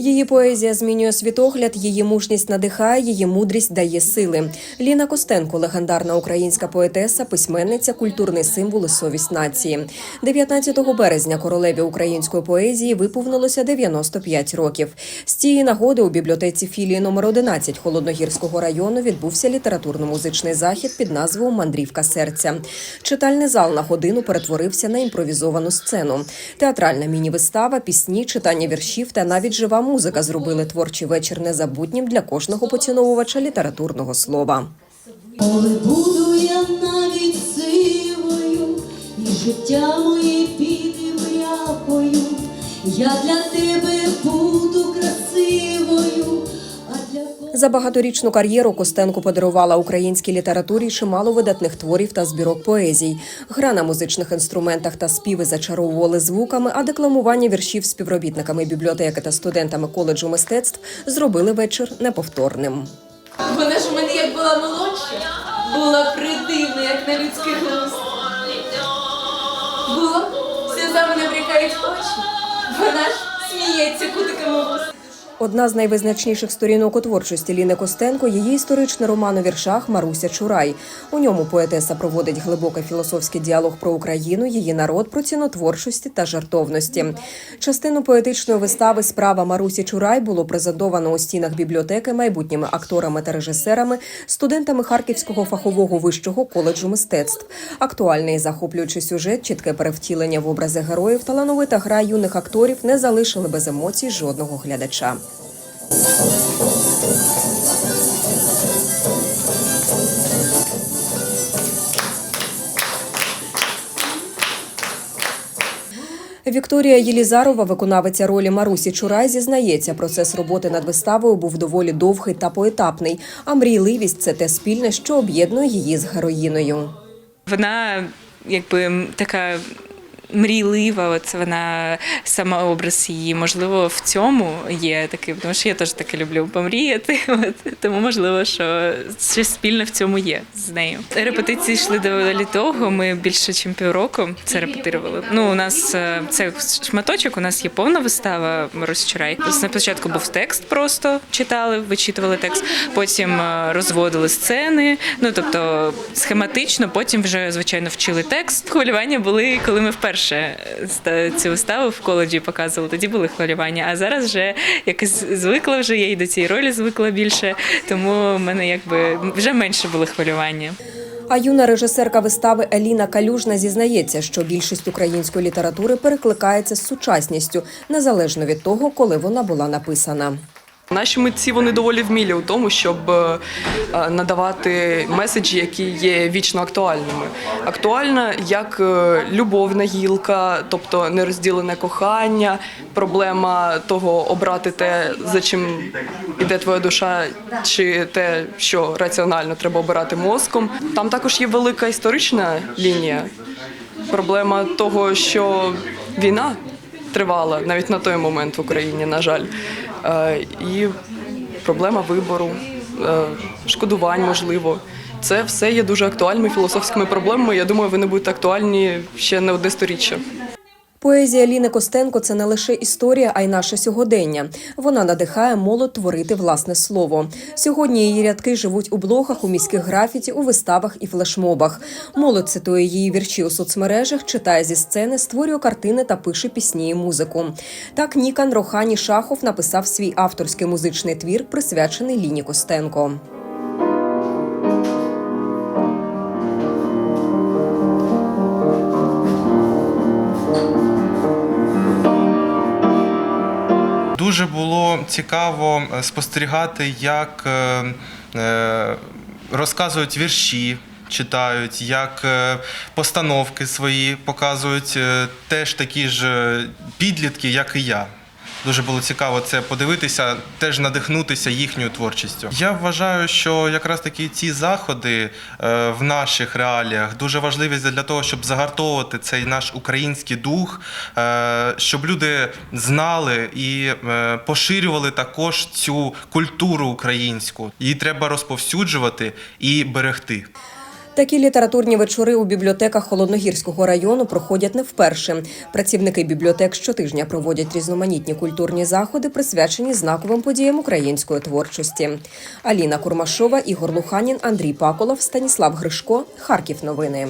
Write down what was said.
Її поезія змінює світогляд, її мужність надихає, її мудрість дає сили. Ліна Костенко, легендарна українська поетеса, письменниця, культурний символ і совість нації. 19 березня королеві української поезії виповнилося 95 років. З цієї нагоди у бібліотеці філії номер 11 Холодногірського району відбувся літературно-музичний захід під назвою Мандрівка серця. Читальний зал на годину перетворився на імпровізовану сцену. Театральна міні-вистава, пісні, читання віршів та навіть жива музика зробили творчий вечір незабутнім для кожного поціновувача літературного слова. Коли буду я навіть сивою, і життя моє піде мрякою, я для тебе За багаторічну кар'єру Костенко подарувала українській літературі чимало видатних творів та збірок поезій. Гра на музичних інструментах та співи зачаровували звуками, а декламування віршів співробітниками бібліотеки та студентами коледжу мистецтв зробили вечір неповторним. Вона ж у мене як була молодша, була придивна, як на людський глузд. Було, сльозами не врікають очі. Вона ж сміється кутиками вуст. Одна з найвизначніших сторінок у творчості Ліни Костенко її історичний роман у віршах Маруся Чурай. У ньому поетеса проводить глибокий філософський діалог про Україну, її народ, про ціну творчості та жартовності. Частину поетичної вистави Справа Марусі Чурай було презентовано у стінах бібліотеки майбутніми акторами та режисерами, студентами Харківського фахового вищого коледжу мистецтв. Актуальний і захоплюючий сюжет, чітке перевтілення в образи героїв, талановита гра юних акторів не залишили без емоцій жодного глядача. Вікторія Єлізарова, виконавиця ролі Марусі Чурай, зізнається, процес роботи над виставою був доволі довгий та поетапний. А мрійливість це те спільне, що об'єднує її з героїною. Вона якби така мрійлива, от вона сама образ її. Можливо, в цьому є такий, тому що я теж таке люблю помріяти. От, тому можливо, що щось спільне в цьому є з нею. Репетиції йшли доволі довго. Ми більше ніж півроку це репетирували. Ну, у нас е, це шматочок, у нас є повна вистава Розчурай. Спочатку був текст, просто читали, вичитували текст, потім е, розводили сцени. Ну тобто схематично, потім вже звичайно вчили текст. Хвилювання були, коли ми вперше ста- цю виставу в коледжі показували. Тоді були хвилювання. А зараз вже якось звикла вже я і до цієї ролі звикла більше, тому в мене якби вже менше було хвилювання. А юна режисерка вистави Еліна Калюжна зізнається, що більшість української літератури перекликається з сучасністю, незалежно від того, коли вона була написана. Наші митці вони доволі вмілі у тому, щоб е, е, надавати меседжі, які є вічно актуальними. Актуальна як е, любовна гілка, тобто нерозділене кохання, проблема того обрати те, за чим іде твоя душа, чи те, що раціонально треба обирати мозком. Там також є велика історична лінія. Проблема того, що війна тривала навіть на той момент в Україні, на жаль. Е, І проблема вибору, е, шкодувань, можливо. Це все є дуже актуальними філософськими проблемами. Я думаю, вони будуть актуальні ще не одне сторіччя. Поезія Ліни Костенко це не лише історія, а й наше сьогодення. Вона надихає молодь творити власне слово. Сьогодні її рядки живуть у блогах, у міських графіті, у виставах і флешмобах. Молодь цитує її вірші у соцмережах, читає зі сцени, створює картини та пише пісні і музику. Так Нікан Рохані Шахов написав свій авторський музичний твір, присвячений Ліні Костенко. Дуже було цікаво е, спостерігати, як е, е, розказують вірші, читають, як постановки свої показують теж такі ж підлітки, як і я. Дуже було цікаво це подивитися, теж надихнутися їхньою творчістю. Я вважаю, що якраз таки ці заходи е, в наших реаліях дуже важливі для того, щоб загартовувати цей наш український дух, е, щоб люди знали і е, поширювали також цю культуру українську. Її треба розповсюджувати і берегти. Такі літературні вечори у бібліотеках Холодногірського району проходять не вперше. Працівники бібліотек щотижня проводять різноманітні культурні заходи, присвячені знаковим подіям української творчості. Аліна Курмашова, Ігор Луханін, Андрій Паколов, Станіслав Гришко. Харків. Новини.